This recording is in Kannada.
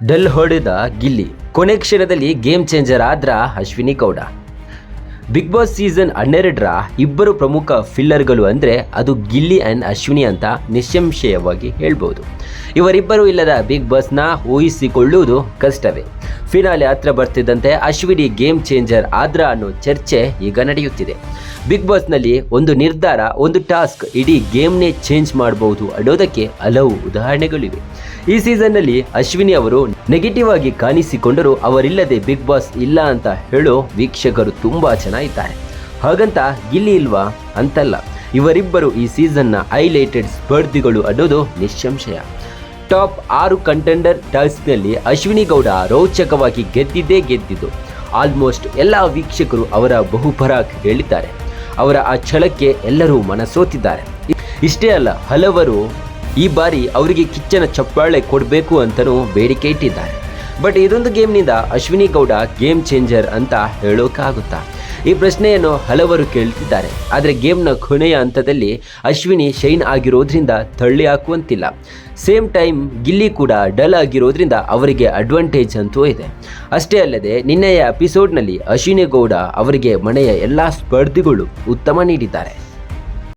ಡಲ್ ಹೊಡೆದ ಗಿಲ್ಲಿ. ಕೊನೆ ಕ್ಷಣದಲ್ಲಿ ಗೇಮ್ ಚೇಂಜರ್ ಆದ್ರ Ashwini Gowda. Bigg Boss season ಹನ್ನೆರಡರ ಇಬ್ಬರು ಪ್ರಮುಖ ಫಿಲ್ಲರ್ಗಳು ಅಂದರೆ ಅದು ಗಿಲ್ಲಿ ಆ್ಯಂಡ್ ಅಶ್ವಿನಿ ಅಂತ ನಿಸ್ಸಂಶಯವಾಗಿ ಹೇಳ್ಬೋದು. ಇವರಿಬ್ಬರು ಇಲ್ಲದ ಬಿಗ್ ಬಾಸ್ನ ಊಹಿಸಿಕೊಳ್ಳುವುದು ಕಷ್ಟವೇ. ಫಿನಾಲೆ ಹತ್ರ ಬರ್ತಿದ್ದಂತೆ ಅಶ್ವಿನಿ ಗೇಮ್ ಚೇಂಜರ್ ಆದ್ರ ಅನ್ನೋ ಚರ್ಚೆ ಈಗ ನಡೆಯುತ್ತಿದೆ. ಬಿಗ್ ಬಾಸ್ನಲ್ಲಿ ಒಂದು ನಿರ್ಧಾರ, ಒಂದು ಟಾಸ್ಕ್ ಇಡೀ ಗೇಮ್ನೇ ಚೇಂಜ್ ಮಾಡಬಹುದು ಅನ್ನೋದಕ್ಕೆ ಹಲವು ಉದಾಹರಣೆಗಳಿವೆ. ಈ ಸೀಸನ್ನಲ್ಲಿ ಅಶ್ವಿನಿ ಅವರು ನೆಗೆಟಿವ್ ಆಗಿ ಕಾಣಿಸಿಕೊಂಡರೂ ಅವರಿಲ್ಲದೆ ಬಿಗ್ ಬಾಸ್ ಇಲ್ಲ ಅಂತ ಹೇಳೋ ವೀಕ್ಷಕರು ತುಂಬಾ ಜನ ಇದ್ದಾರೆ ಹಾಗಂತ ಇಲ್ಲಿ ಇಲ್ವಾ ಅಂತಲ್ಲ, ಇವರಿಬ್ಬರು ಈ ಸೀಸನ್ನ ಹೈಲೈಟೆಡ್ ಸ್ಪರ್ಧಿಗಳು ಅನ್ನೋದು ನಿಸ್ಸಂಶಯ. ಟಾಪ್ ಆರು ಕಂಟೆಂಡರ್ ಟಾಸ್ಕ್ನಲ್ಲಿ ಅಶ್ವಿನಿ ಗೌಡ ರೋಚಕವಾಗಿ ಗೆದ್ದಿದ್ದೇ ಗೆದ್ದಿದ್ದು. ಆಲ್ಮೋಸ್ಟ್ ಎಲ್ಲ ವೀಕ್ಷಕರು ಅವರ ಬಹುಪರಾಕ್ ಹೇಳಿದ್ದಾರೆ. ಅವರ ಆ ಛಳಕ್ಕೆ ಎಲ್ಲರೂ ಮನಸೋತಿದ್ದಾರೆ. ಇಷ್ಟೇ ಅಲ್ಲ, ಹಲವರು ಈ ಬಾರಿ ಅವರಿಗೆ ಕಿಚ್ಚನ ಚಪ್ಪಾಳೆ ಕೊಡಬೇಕು ಅಂತಲೂ ಬೇಡಿಕೆ ಇಟ್ಟಿದ್ದಾರೆ. ಬಟ್ ಇದೊಂದು ಗೇಮ್ನಿಂದ ಅಶ್ವಿನಿ ಗೌಡ ಗೇಮ್ ಚೇಂಜರ್ ಅಂತ ಹೇಳೋಕ್ಕಾಗುತ್ತಾ ಈ ಪ್ರಶ್ನೆಯನ್ನು ಹಲವರು ಕೇಳ್ತಿದ್ದಾರೆ. ಆದರೆ ಗೇಮ್ನ ಕೊನೆಯ ಹಂತದಲ್ಲಿ ಅಶ್ವಿನಿ ಶೈನ್ ಆಗಿರೋದ್ರಿಂದ ತಳ್ಳಿ ಹಾಕುವಂತಿಲ್ಲ. ಸೇಮ್ ಟೈಮ್ ಗಿಲ್ಲಿ ಕೂಡ ಡಲ್ ಆಗಿರೋದ್ರಿಂದ ಅವರಿಗೆ ಅಡ್ವಾಂಟೇಜ್ ಅಂತೂ ಇದೆ. ಅಷ್ಟೇ ಅಲ್ಲದೆ ನಿನ್ನೆಯ ಎಪಿಸೋಡ್ನಲ್ಲಿ ಅಶ್ವಿನಿ ಗೌಡ ಅವರಿಗೆ ಮನೆಯ ಎಲ್ಲ ಸ್ಪರ್ಧಿಗಳು ಉತ್ತಮ ನೀಡಿದ್ದಾರೆ.